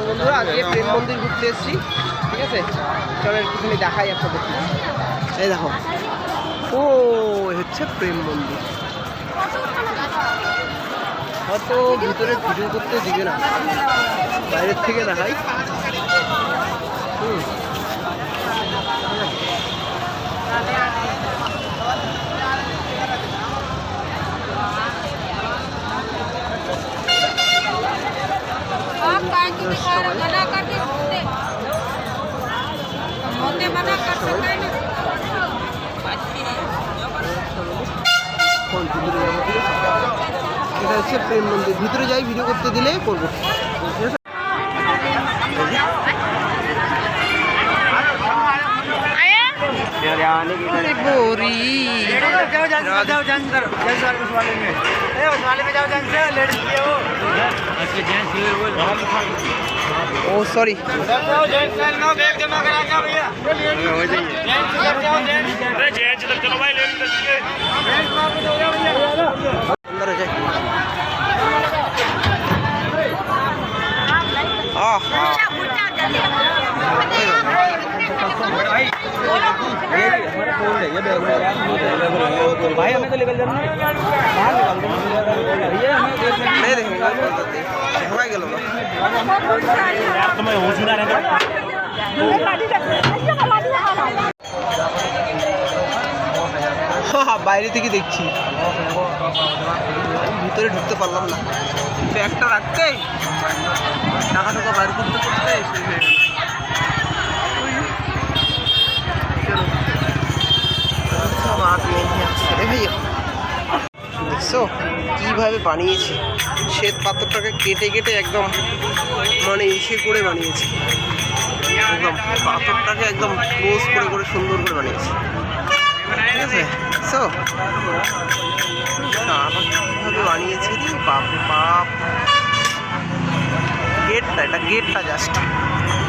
তো বন্ধুরা, আজকে প্রেম মন্দির ঘুরতে এসেছি, ঠিক আছে? চলো একটুখানি দেখাই আপনাদের। এই দেখো। ও হচ্ছে প্রেম মন্দির। হয়তো ভিতরে ভিডিও করতে দিবে না। বাইরের থেকে দেখাই। হুম। आप काय की दिखा रहे मना करके होते होते मना कर सकते हैं ना ফোন ভিতরে যাবো ঠিক আছে এটা হচ্ছে প্রেম মন্দির ভিতরে যাই ভিডিও ओ सॉरी अंदर हो जाए। भाई हमें तो जाना बाहर निकाल दो। ये हमें नहीं। देखेंगे বাইরে থেকে দেখছি ভিতরে ঢুকতে পারলাম না ব্যাগটা রাখতে টাকা টাকা বাইর করতে করতে। চলো। সব নিয়ে আসছে রে ভাইয়া দেখছ? কীভাবে বানিয়েছে? শ্বেত পাথরটাকে কেটে কেটে একদম মানে ইসে করে বানিয়েছে। একদম পাথরটাকে একদম ক্লোজ করে করে সুন্দর করে বানিয়েছে। ঠিক আছে? সো কীভাবে বাপ বাপ? গেটটা এটা গেটটা জাস্ট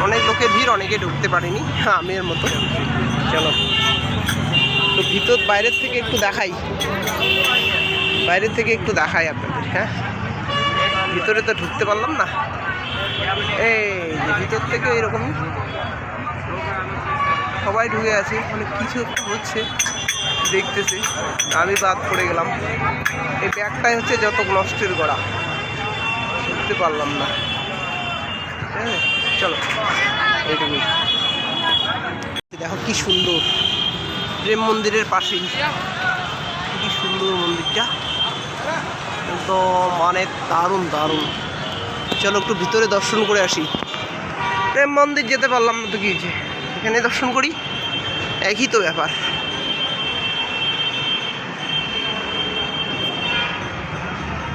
অনেক ভিড়, অনেকে ঢুকতে হ্যাঁ আমি এর মতো। চলো। তো ভিতর, বাইরের থেকে একটু দেখাই। বাইরের থেকে একটু দেখাই আপনাদের হ্যাঁ? ভিতরে তো ঢুকতে পারলাম না। এই ভিতর থেকে এরকম সবাই ঢুকে আছে মানে কিছু একটু হচ্ছে, দেখতেছি। আমি বাদ পড়ে গেলাম। এই ব্যাগটাই হচ্ছে যত নষ্টের গড়া। ঢুকতে পারলাম না। হ্যাঁ চলো এইটুকুই দেখো কি সুন্দর। প্রেম মন্দিরের পাশেই। কি সুন্দর মন্দিরটা। একদম মানে দারুণ দারুণ। চলো একটু ভিতরে দর্শন করে আসি। প্রেম মন্দির যেতে পারলাম না তো কি হয়েছে? এখানে দর্শন করি। একই তো ব্যাপার।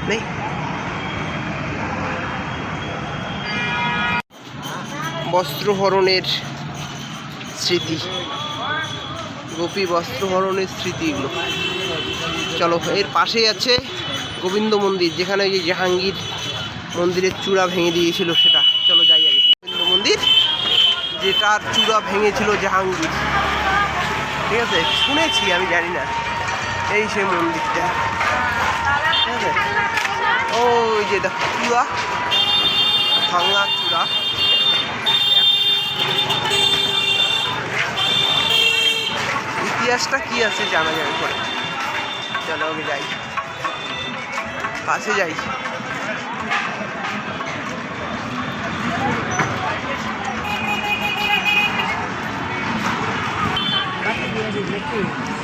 নেই। বস্ত্রহরণের স্মৃতি। গোপী বস্ত্রহরণের স্মৃতি এগুলো। চলো, এর পাশেই আছে গোবিন্দ মন্দির, যেখানে ওই যে জাহাঙ্গীর মন্দিরের চূড়া ভেঙে দিয়েছিল সেটা। চলো যাই আগে। গোবিন্দ মন্দির, যেটার চূড়া ভেঙেছিল জাহাঙ্গীর। ঠিক আছে? শুনেছি, আমি জানি না। এই সেই মন্দিরটা। ঠিক আছে? ওই যে দেখো, চূড়া, ভাঙা চূড়া। ইতিহাসটা কি আছে জানা যাবে পরে। চলো আমি যাই। পাশে যাই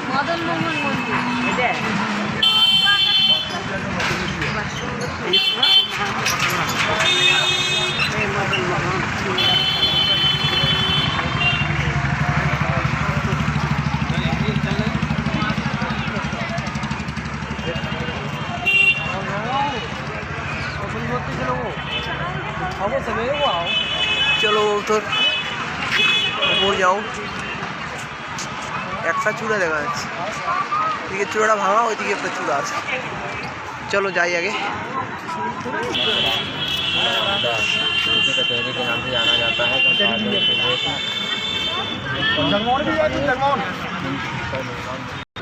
মদন মোহন মন্দির চলো মরে যাও। একটা চূড়া দেখা যাচ্ছে। এদিকে চূড়াটা ভাঙা ওইদিকে একটা চূড়া আছে। চলো যাই আগে।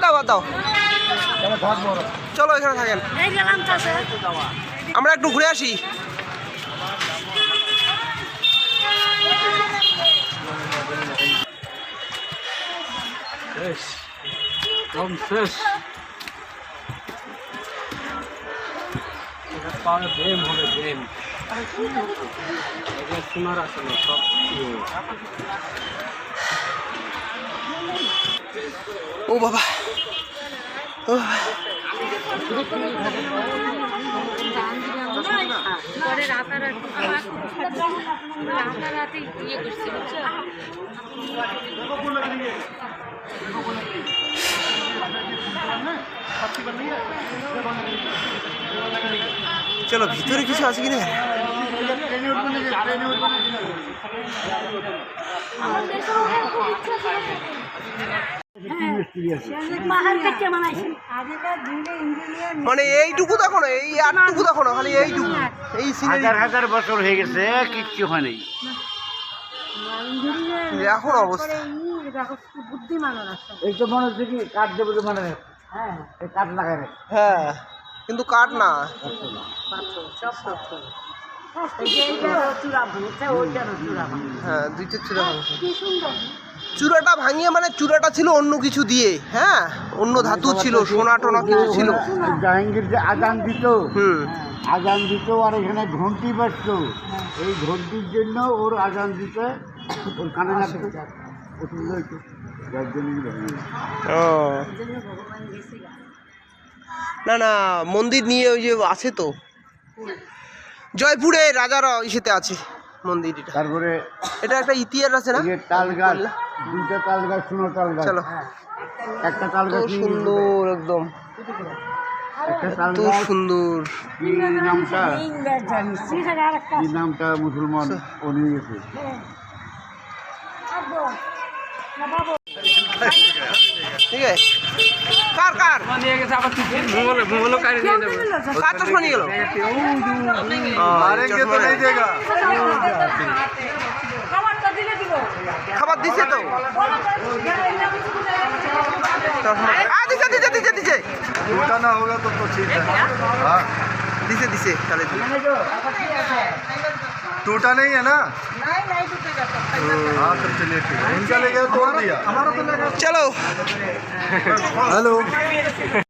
দাও চলো এখানে থাকেন। আমরা একটু ঘুরে আসি। সব শেষ এটা পাওয়া ব্রেম হবে ব্রেম এটা শোনার আসলে সব। ও বাবা ও। পরে রাতারাতি রাতারাতি ইয়ে করছে বুঝছ চলো ভিতরে কিছু আছে কিনা? মানে এইটুকু দেখো না এই আটটুকু দেখো না খালি এইটুকু। এই হাজার হাজার বছর হয়ে গেছে কিচ্ছু হয় নাই। এখন অবস্থা। এই তো মনে হচ্ছে কি কাঠ দেবো তো মানে এই কাঠ লাগাই হ্যাঁ কিন্তু কাঠ না। হ্যাঁ দুইটা চূড়া চূড়াটা ভাঙিয়ে মানে চূড়াটা ছিল অন্য কিছু দিয়ে। হ্যাঁ অন্য ধাতু ছিল সোনা টোনা কিছু ছিল। জাহাঙ্গীর যে আজান দিত হুম। আজান দিত আর এখানে ঘন্টি বাজতো। এই ঘন্টির জন্য ওর আজান দিতে ওর কানে ও। না না মন্দির নিয়ে ওই যে আছে তো। জয়পুরে রাজারা ইসেতে আছে মন্দির তারপরে এটা একটা ইতিহাস আছে না? এই তাল গাছ দুইটা তাল গাছ শুনো তাল গাছ। চলো। একটা তাল গাছ সুন্দর একদম। সুন্দর। নামটা? নামটা মুসলমান? নিয়ে গেছে। ঠিক আছে। কার কার? নিয়ে গেছে নিয়ে তো শুনে গেল আরে কে তো খাবার দিছে তো। দিছে দিছে দিছে দিছে। না হোগা তো ঠিক দিছে দিছে তাহলে टूटा नहीं है ना? हाँ तो चलिए ठीक है। इनका ले गया तोड़ दिया। चलो। हेलो।